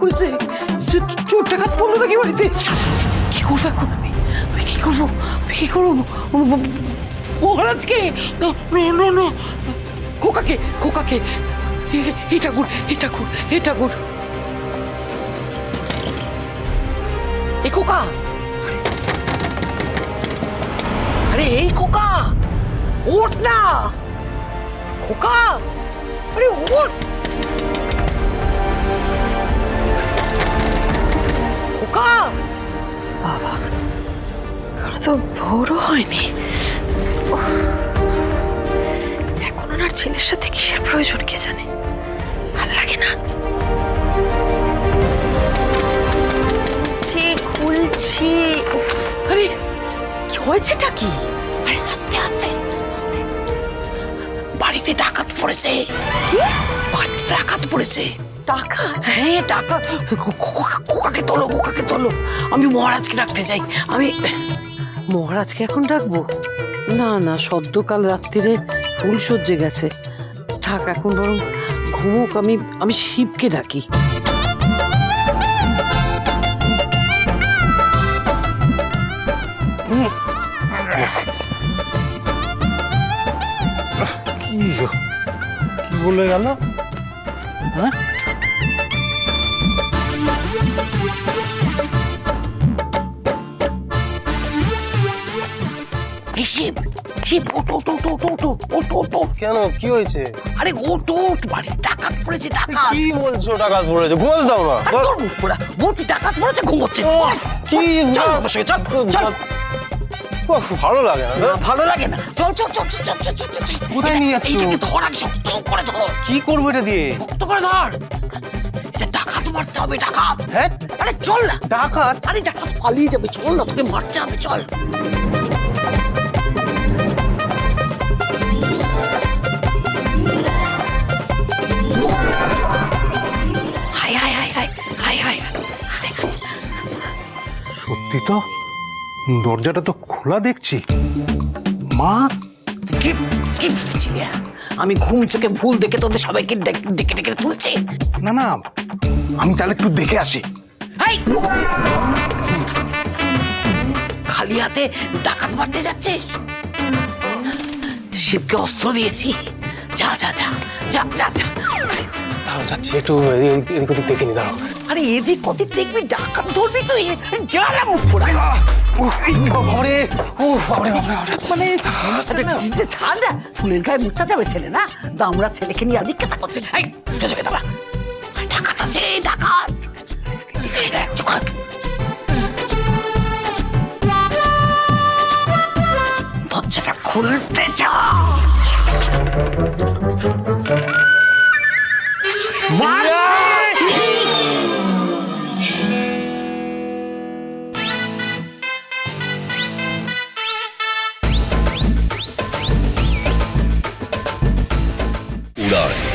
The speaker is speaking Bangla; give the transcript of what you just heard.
করেছে? চোর ডাকাত পড়ল নাকি বাড়িতে? কি করব এখন আমি? আমি কি করব? আমি কি করব? মহারাজকে? খোকাকে খোকাকে। এ- এই ঠাকুর এই ঠাকুর এই ঠাকুর এ, খোকা! আরে, এই খোকা! ওঠ না! খোকা! আরে, ওঠ! বাবা কারও তো ভোরও হয়নি। এখন ওনার ছেলের সাথে কিসের প্রয়োজন কে জানে? ভালো লাগে না। খুলছি। আরে কি হয়েছেটা কি? আরে আস্তে আস্তে আস্তে। বাড়িতে ডাকাত পড়েছে। কি? বাড়িতে ডাকাত পড়েছে। ডাকাত হ্যাঁ খো- খো- তোলো খোকাকে তোলো। আমি মহারাজকে ডাকতে যাই আমি মহারাজকে এখন ডাকবো? না না সদ্যকাল রাত্রিরে ফুল সজ্জে গেছে। থাক এখন বরং ঘুমুক আমি আমি শিবকে ডাকি। কি বলে গেল? হ্যাঁ? শিব শিব ওট ওট ওট ওট ওট ওট ওট ওট কেন? কি হয়েছে? আরে ওট ওট বাড়িতে ডাকাত পড়েছে ডাকাত। কি বলছো টাকা পড়েছে? ঘুমাতে দাও না। বলছি ডাকাত পড়েছে ঘুমোচ্ছে। কি চল আমার সঙ্গে, চল চল। ভালো লাগে না ভালো লাগে না। চল চল চল চল চল চল চল চল। কোথায় নিয়ে যাচ্ছো? এইটাকে ধর আগে শক্ত করে ধর। কি করব এটা দিয়ে? শক্ত করে ধর। এটা ডাকাত মারতে হবে ডাকাত। হ্যাঁ? আরে চল না। ডাকাত। আরে ডাকাত পালিয়ে যাবে। চল না তোকে মারতে হবে চল। Hi hi hi hi hi hi. Hi সত্যি তো? দরজাটা তো খোলা দেখছি। মা কি কি হ্যাঁ? আমি ঘুম চোখে ভুল দেখে তোদের সবাইকে ডেকে ডেকে ডেকে তুলছি? না না আমি তাহলে একটু দেখে আসি। খালি হাতে ডাকাত মারতে যাচ্ছিস? শিবকে অস্ত্র দিয়েছি। যা যা যা যা যা যা। দাঁড়াও যাচ্ছি। একটু এদিক ওদিক দেখে নি দাঁড়াও। আরে এদিক ওদিক দেখবি ডাকাত ধরবি তুই? যা না মুখ পোড়া। উফ, এই বাবারে ও বাবারে বাবারে বাবারে। মানে আরে, ছাড় না ফুলের গায়ে মুচা যাবে ছেলে না? দামড়া ছেলেকে নিয়ে আদিক কথা করছে এই দাঁড়া। ডাকাত আছে ডাকাত। দরজাটা খুলতে চা মার!